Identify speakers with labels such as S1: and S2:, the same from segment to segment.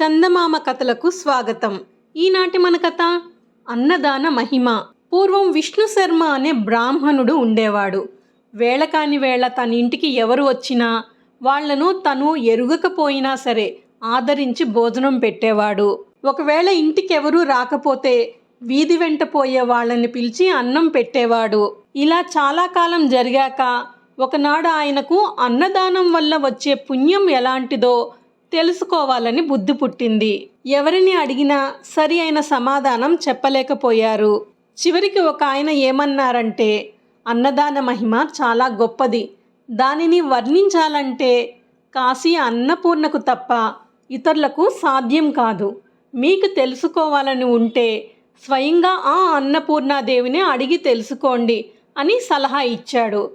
S1: చందమామ కథలకు స్వాగతం. ఈనాటి మన కథ అన్నదాన మహిమ. పూర్వం విష్ణు శర్మ అనే బ్రాహ్మణుడు ఉండేవాడు. వేళ కాని వేళ తన ఇంటికి ఎవరు వచ్చినా వాళ్ళను తను ఎరుగకపోయినా సరే ఆదరించి భోజనం పెట్టేవాడు. ఒకవేళ ఇంటికి ఎవరూ రాకపోతే వీధి వెంట పోయే వాళ్ళని పిలిచి అన్నం పెట్టేవాడు. ఇలా చాలా కాలం జరిగాక ఒకనాడు ఆయనకు అన్నదానం వల్ల వచ్చే పుణ్యం ఎలాంటిదో తెలుసుకోవాలని బుద్ధి పుట్టింది. ఎవరిని అడిగినా సరి అయిన సమాధానం చెప్పలేకపోయారు. చివరికి ఒక ఆయన ఏమన్నారంటే అన్నదాన మహిమ చాలా గొప్పది. దానిని వర్ణించాలంటే కాశీ అన్నపూర్ణకు తప్ప ఇతరులకు సాధ్యం కాదు. మీకు తెలుసుకోవాలని ఉంటే స్వయంగా ఆ అన్నపూర్ణాదేవిని అడిగి తెలుసుకోండి అని సలహా ఇచ్చాడు.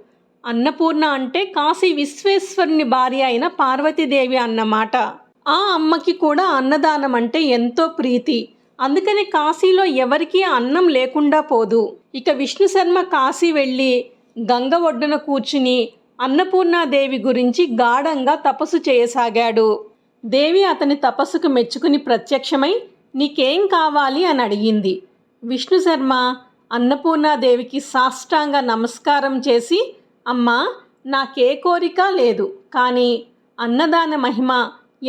S1: అన్నపూర్ణ అంటే కాశీ విశ్వేశ్వరుని భార్య అయిన పార్వతీదేవి అన్నమాట. ఆ అమ్మకి కూడా అన్నదానం అంటే ఎంతో ప్రీతి. అందుకని కాశీలో ఎవరికీ అన్నం లేకుండా పోదు. ఇక విష్ణు శర్మ కాశీ వెళ్ళి గంగ ఒడ్డున కూర్చుని అన్నపూర్ణాదేవి గురించి గాఢంగా తపస్సు చేయసాగాడు. దేవి అతని తపస్సుకు మెచ్చుకుని ప్రత్యక్షమై నీకేం కావాలి? అని అడిగింది. విష్ణు శర్మ అన్నపూర్ణాదేవికి సాష్టాంగ నమస్కారం చేసి అమ్మా నాకే కోరిక లేదు కానీ అన్నదాన మహిమ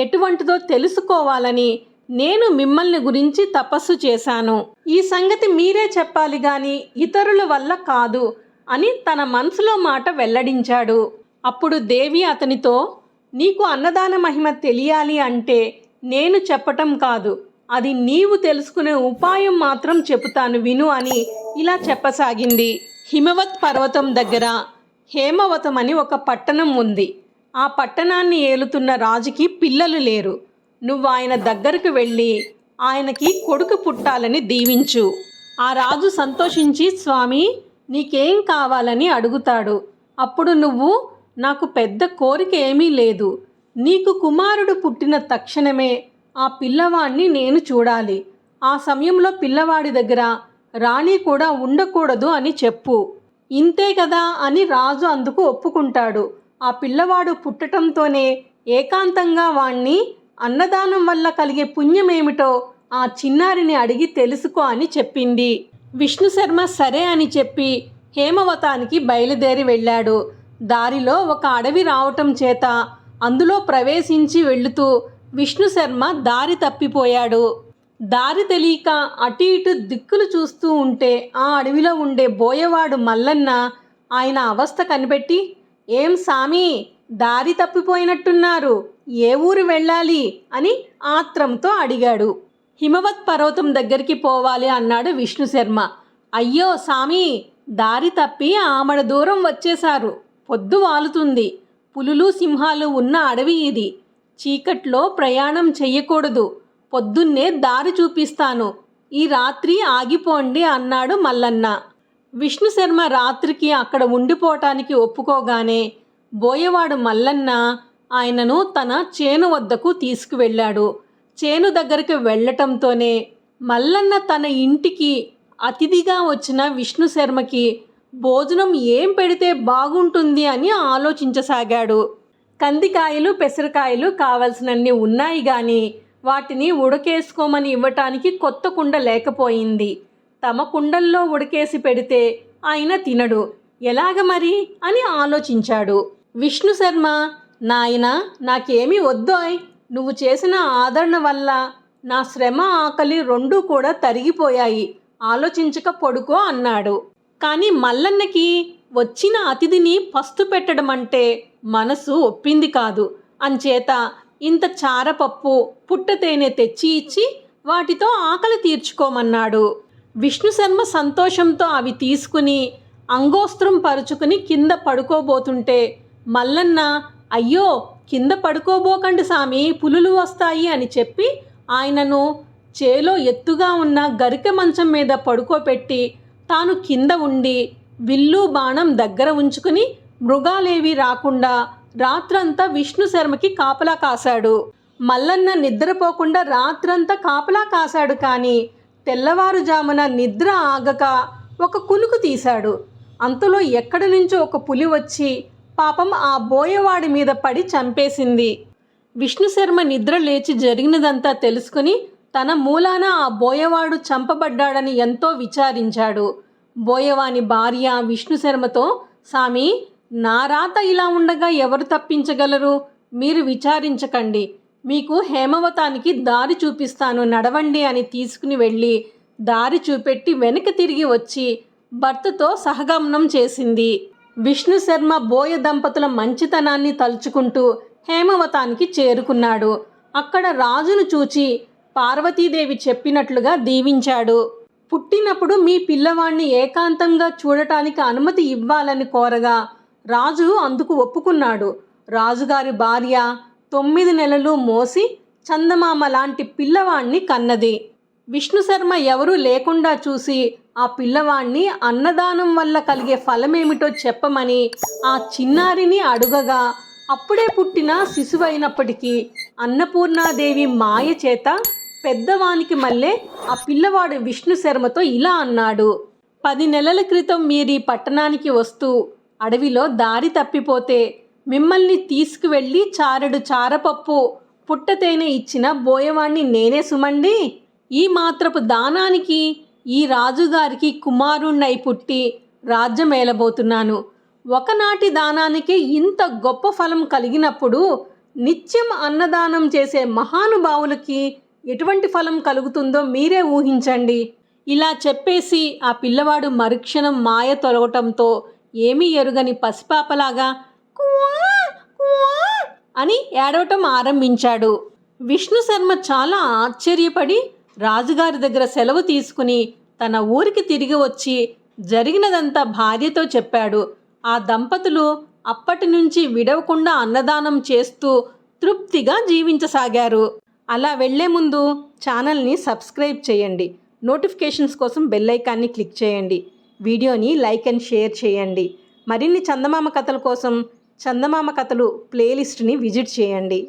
S1: ఎటువంటిదో తెలుసుకోవాలని నేను మిమ్మల్ని గురించి తపస్సు చేశాను. ఈ సంగతి మీరే చెప్పాలి గాని ఇతరుల వల్ల కాదు అని తన మనసులో మాట వెల్లడించాడు. అప్పుడు దేవి అతనితో నీకు అన్నదాన మహిమ తెలియాలి అంటే నేను చెప్పటం కాదు అది నీవు తెలుసుకునే ఉపాయం మాత్రం చెబుతాను విను అని ఇలా చెప్పసాగింది. హిమవత్ పర్వతం దగ్గర హేమవతం అని ఒక పట్టణం ఉంది. ఆ పట్టణాన్ని ఏలుతున్న రాజుకి పిల్లలు లేరు. నువ్వు ఆయన దగ్గరకు వెళ్ళి ఆయనకి కొడుకు పుట్టాలని దీవించు. ఆ రాజు సంతోషించి స్వామి నీకేం కావాలని అడుగుతాడు. అప్పుడు నువ్వు నాకు పెద్ద కోరిక ఏమీ లేదు. నీకు కుమారుడు పుట్టిన తక్షణమే ఆ పిల్లవాడిని నేను చూడాలి. ఆ సమయంలో పిల్లవాడి దగ్గర రాణి కూడా ఉండకూడదు అని చెప్పు. ఇంతే కదా అని రాజు అందుకు ఒప్పుకుంటాడు. ఆ పిల్లవాడు పుట్టటంతోనే ఏకాంతంగా వాణ్ణి అన్నదానం వల్ల కలిగే పుణ్యమేమిటో ఆ చిన్నారిని అడిగి తెలుసుకో అని చెప్పింది. విష్ణు శర్మ సరే అని చెప్పి హేమవతానికి బయలుదేరి వెళ్ళాడు. దారిలో ఒక అడవి రావటం చేత అందులో ప్రవేశించి వెళుతూ విష్ణు శర్మ దారి తప్పిపోయాడు. దారి తెలియక అటు ఇటు దిక్కులు చూస్తూ ఉంటే ఆ అడవిలో ఉండే బోయవాడు మల్లన్న ఆయన అవస్థ కనిపెట్టి ఏం సామి దారి తప్పిపోయినట్టున్నారు. ఏ ఊరు వెళ్ళాలి? అని ఆత్రంతో అడిగాడు. హిమవత్ పర్వతం దగ్గరికి పోవాలి అన్నాడు విష్ణు శర్మ. అయ్యో సామి దారి తప్పి ఆమడ దూరం వచ్చేశారు. పొద్దు వాలుతుంది. పులులు సింహాలు ఉన్న అడవి ఇది. చీకట్లో ప్రయాణం చెయ్యకూడదు. పొద్దున్నే దారి చూపిస్తాను. ఈ రాత్రి ఆగిపోండి అన్నాడు మల్లన్న. విష్ణు శర్మ రాత్రికి అక్కడ ఉండిపోవటానికి ఒప్పుకోగానే బోయవాడు మల్లన్న ఆయనను తన చేను వద్దకు తీసుకువెళ్ళాడు. చేను దగ్గరికి వెళ్ళటంతోనే మల్లన్న తన ఇంటికి అతిథిగా వచ్చిన విష్ణు శర్మకి భోజనం ఏం పెడితే బాగుంటుంది అని ఆలోచించసాగాడు. కందికాయలు పెసరకాయలు కావలసినన్ని ఉన్నాయి కానీ వాటిని ఉడకేసుకోమని ఇవ్వటానికి కొత్త కుండ లేకపోయింది. తమ కుండల్లో ఉడకేసి పెడితే ఆయన తినడు. ఎలాగ మరి? అని ఆలోచించాడు. విష్ణు శర్మ నాయన నాకేమీ వద్దోయ్ నువ్వు చేసిన ఆదరణ వల్ల నా శ్రమ ఆకలి రెండూ కూడా తరిగిపోయాయి. ఆలోచించక పొడుకో అన్నాడు. కానీ మల్లన్నకి వచ్చిన అతిథిని పస్తు పెట్టడం అంటే మనసు ఒప్పింది కాదు. అంచేత ఇంత చారపప్పు పుట్ట తేనె తెచ్చి ఇచ్చి వాటితో ఆకలి తీర్చుకోమన్నాడు. విష్ణు శర్మ సంతోషంతో అవి తీసుకుని అంగోస్త్రం పరుచుకుని కింద పడుకోబోతుంటే మల్లన్న అయ్యో కింద పడుకోబోకండి సామి పులులు వస్తాయి అని చెప్పి ఆయనను చేలో ఎత్తుగా ఉన్న గరిక మంచం మీద పడుకోపెట్టి తాను కింద ఉండి విల్లు బాణం దగ్గర ఉంచుకుని మృగాలేవి రాకుండా రాత్రంతా విష్ణు శర్మకి కాపలా కాశాడు. మల్లన్న నిద్రపోకుండా రాత్రంతా కాపలా కాశాడు కానీ తెల్లవారుజామున నిద్ర ఆగక ఒక కునుకు తీశాడు. అంతలో ఎక్కడి నుంచో ఒక పులి వచ్చి పాపం ఆ బోయవాడి మీద పడి చంపేసింది. విష్ణు శర్మ నిద్ర లేచి జరిగినదంతా తెలుసుకుని తన మూలాన ఆ బోయవాడు చంపబడ్డాడని ఎంతో విచారించాడు. బోయవాని భార్య విష్ణు శర్మతో సామి నా రాత ఇలా ఉండగా ఎవరు తప్పించగలరు? మీరు విచారించకండి. మీకు హేమవతానికి దారి చూపిస్తాను నడవండి అని తీసుకుని వెళ్ళి దారి చూపెట్టి వెనక్కి తిరిగి వచ్చి భర్తతో సహగమనం చేసింది. విష్ణు శర్మ బోయ దంపతుల మంచితనాన్ని తలుచుకుంటూ హేమవతానికి చేరుకున్నాడు. అక్కడ రాజును చూచి పార్వతీదేవి చెప్పినట్లుగా దీవించాడు. పుట్టినప్పుడు మీ పిల్లవాణ్ణి ఏకాంతంగా చూడటానికి అనుమతి ఇవ్వాలని కోరగా రాజు అందుకు ఒప్పుకున్నాడు. రాజుగారి భార్య తొమ్మిది నెలలు మోసి చందమామ లాంటి పిల్లవాణ్ణి కన్నది. విష్ణు శర్మ ఎవరూ లేకుండా చూసి ఆ పిల్లవాణ్ణి అన్నదానం వల్ల కలిగే ఫలమేమిటో చెప్పమని ఆ చిన్నారిని అడుగగా అప్పుడే పుట్టిన శిశువైనప్పటికీ అన్నపూర్ణాదేవి మాయ చేత పెద్దవానికి మళ్ళీ ఆ పిల్లవాడు విష్ణు శర్మతో ఇలా అన్నాడు. పది నెలల క్రితం మీరు ఈ పట్టణానికి వస్తూ అడవిలో దారి తప్పిపోతే మిమ్మల్ని తీసుకువెళ్ళి చారెడు చారపప్పు పుట్టతేనె ఇచ్చిన బోయవాణ్ణి నేనే సుమండి. ఈ మాత్రపు దానానికి ఈ రాజుగారికి కుమారుణ్ణై పుట్టి రాజ్యమేలబోతున్నాను ఒకనాటి దానానికి ఇంత గొప్ప ఫలం కలిగినప్పుడు నిత్యం అన్నదానం చేసే మహానుభావులకి ఎటువంటి ఫలం కలుగుతుందో మీరే ఊహించండి. ఇలా చెప్పేసి ఆ పిల్లవాడు మరుక్షణం మాయ తొలగటంతో ఏమీ ఎరుగని పసిపాపలాగా అని ఏడవటం ఆరంభించాడు. విష్ణు శర్మ చాలా ఆశ్చర్యపడి రాజుగారి దగ్గర సెలవు తీసుకుని తన ఊరికి తిరిగి వచ్చి జరిగినదంతా భార్యతో చెప్పాడు. ఆ దంపతులు అప్పటి నుంచి విడవకుండా అన్నదానం చేస్తూ తృప్తిగా జీవించసాగారు. అలా వెళ్ళే ముందు ఛానల్ని సబ్స్క్రైబ్ చేయండి. నోటిఫికేషన్స్ కోసం బెల్ ఐకాన్ని క్లిక్ చేయండి. వీడియోని లైక్ అండ్ షేర్ చేయండి. మరిన్ని చందమామ కథల కోసం చందమామ కథలు ప్లేలిస్ట్ని విజిట్ చేయండి.